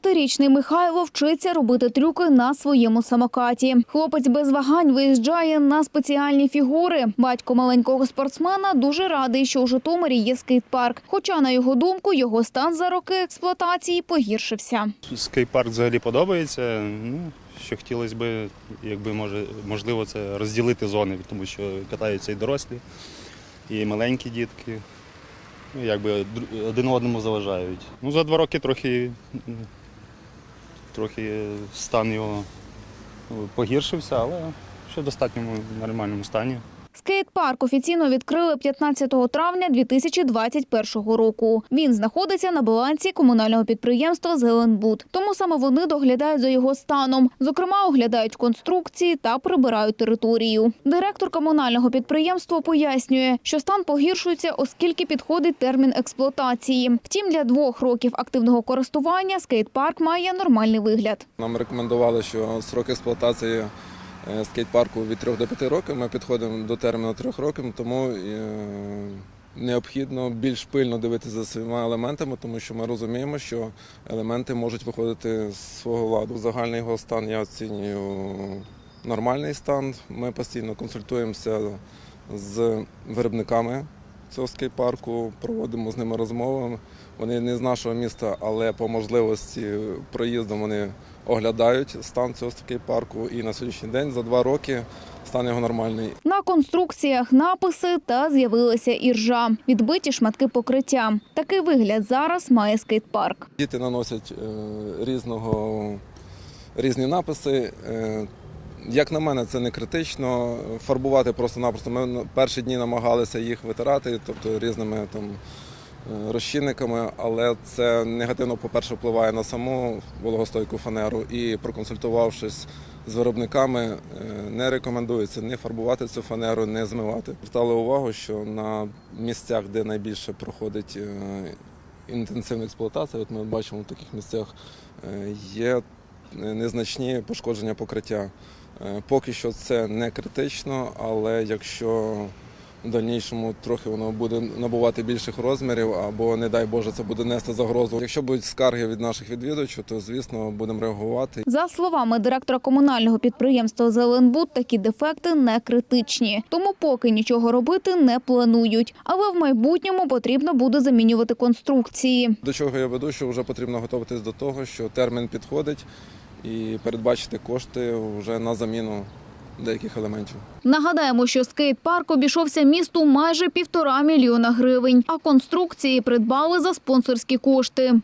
25-річний Михайло вчиться робити трюки на своєму самокаті. Хлопець без вагань виїжджає на спеціальні фігури. Батько маленького спортсмена дуже радий, що у Житомирі є скейт-парк. Хоча, на його думку, його стан за роки експлуатації погіршився. Скейт-парк взагалі подобається. Ну, що хотілося б, якби може, можливо, це розділити зони, тому що катаються і дорослі, і маленькі дітки. Ну, якби один одному заважають. Ну, за два роки трохи, м, трохи стан його погіршився, але ще в достатньому нормальному стані. Скейт-парк офіційно відкрили 15 травня 2021 року. Він знаходиться на балансі комунального підприємства «Зеленбуд». Тому саме вони доглядають за його станом. Зокрема, оглядають конструкції та прибирають територію. Директор комунального підприємства пояснює, що стан погіршується, оскільки підходить термін експлуатації. Втім, для двох років активного користування скейт-парк має нормальний вигляд. Нам рекомендували, що срок експлуатації скейт-парку від 3 до 5 років. Ми підходимо до терміну 3 років, тому е, необхідно більш пильно дивитися за своїми елементами, тому що ми розуміємо, що елементи можуть виходити з свого ладу. Загальний його стан я оцінюю нормальний стан. Ми постійно консультуємося з виробниками цього скейт-парку, проводимо з ними розмови. Вони не з нашого міста, але по можливості проїздом вони оглядають стан цього скейт-парку. І на сьогоднішній день за два роки стан його нормальний. На конструкціях написи та з'явилася іржа, відбиті шматки покриття. Такий вигляд зараз має скейт-парк. Діти наносять е, різного, різні написи. Як на мене, це не критично. Фарбувати просто-напросто. Ми перші дні намагалися їх витирати, тобто різними там е, розчинниками, але це негативно, по-перше, впливає на саму вологостойку фанеру. І проконсультувавшись з виробниками, е, не рекомендується не фарбувати цю фанеру, не змивати. Звертали увагу, що на місцях, де найбільше проходить е, інтенсивна експлуатація, от ми бачимо в таких місцях, є незначні пошкодження покриття. Е, Поки що це не критично, але якщо в дальнішому трохи воно буде набувати більших розмірів, або, не дай Боже, це буде нести загрозу. Якщо будуть скарги від наших відвідувачів, то звісно будемо реагувати. За словами директора комунального підприємства «Зеленбуд», такі дефекти не критичні. Тому поки нічого робити не планують. Але в майбутньому потрібно буде замінювати конструкції. До чого я веду, що вже потрібно готуватись до того, що термін підходить і передбачити кошти вже на заміну деяких елементів. Нагадаємо, що скейт-парк обійшовся місту майже півтора мільйона гривень, а конструкції придбали за спонсорські кошти.